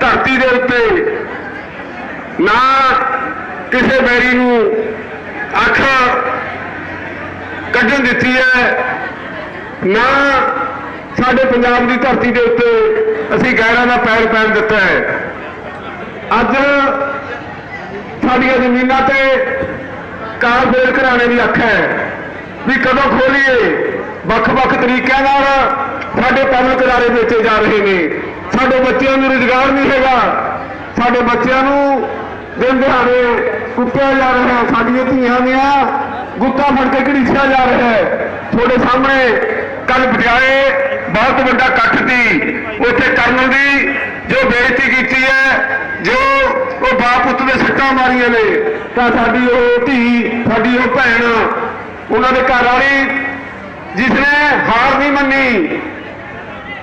ਧਰਤੀ ਦੇ ਉੱਤੇ ਨਾ ਕਿਸੇ ਬੈਰੀ ਨੂੰ ਅੱਖ ਕੱਢਣ ਦਿੱਤੀ ਹੈ, ਨਾ ਸਾਡੇ ਪੰਜਾਬ ਦੀ ਧਰਤੀ ਦੇ ਉੱਤੇ ਅਸੀਂ ਗੈਰਾਂ ਦਾ ਪੈਰ ਪੈਣ ਦਿੱਤਾ ਹੈ। ਅੱਜ ਸਾਡੀਆਂ ਜ਼ਮੀਨਾਂ ਤੇ ਕਾਰਪੋਰੇਟ ਘਰਾਣੇ ਦੀ ਅੱਖ ਹੈ ਵੀ ਕਦੋਂ ਖੋਲੀਏ? ਵੱਖ-ਵੱਖ ਤਰੀਕਿਆਂ ਨਾਲ ਸਾਡੇ ਪਬਲਿਕ ਅਦਾਰੇ ਵੇਚੇ ਜਾ ਰਹੇ ਨੇ। ਸਾਡੇ ਬੱਚਿਆਂ ਨੂੰ ਰੁਜ਼ਗਾਰ ਨਹੀਂ ਹੈਗਾ। ਸਾਡੇ ਬੱਚਿਆਂ ਨੂੰ ਦਿਨ ਦਿਹਾੜੇ ਕੁੱਟਿਆ ਜਾ ਰਿਹਾ ਹੈ ਸਾਡੀਆਂ ਧੀਆਂ ਦੀਆਂ ਗੁੱਤਾ ਫੜ ਕੇ ਘੜੀਸਿਆ ਜਾ ਰਿਹਾ ਹੈ। ਤੁਹਾਡੇ ਸਾਹਮਣੇ ਕੱਲ ਪਟਿਆਲੇ ਬਹੁਤ ਵੱਡਾ ਇਕੱਠ ਸੀ। ਉੱਥੇ ਕਰਨਲ ਦੀ ਜੋ ਬੇਇੱਜ਼ਤੀ ਕੀਤੀ ਹੈ, ਜੋ ਉਹ ਬਾਪ ਪੁੱਤ ਦੇ ਸੱਟਾਂ ਮਾਰੀਆਂ ਨੇ, ਤਾਂ ਸਾਡੀ ਉਹ ਧੀ, ਸਾਡੀ ਉਹ ਭੈਣ, ਉਹਨਾਂ ਦੇ ਘਰ ਵਾਲੀ, ਜਿਸਨੇ ਹਾਰ ਨਹੀਂ ਮੰਨੀ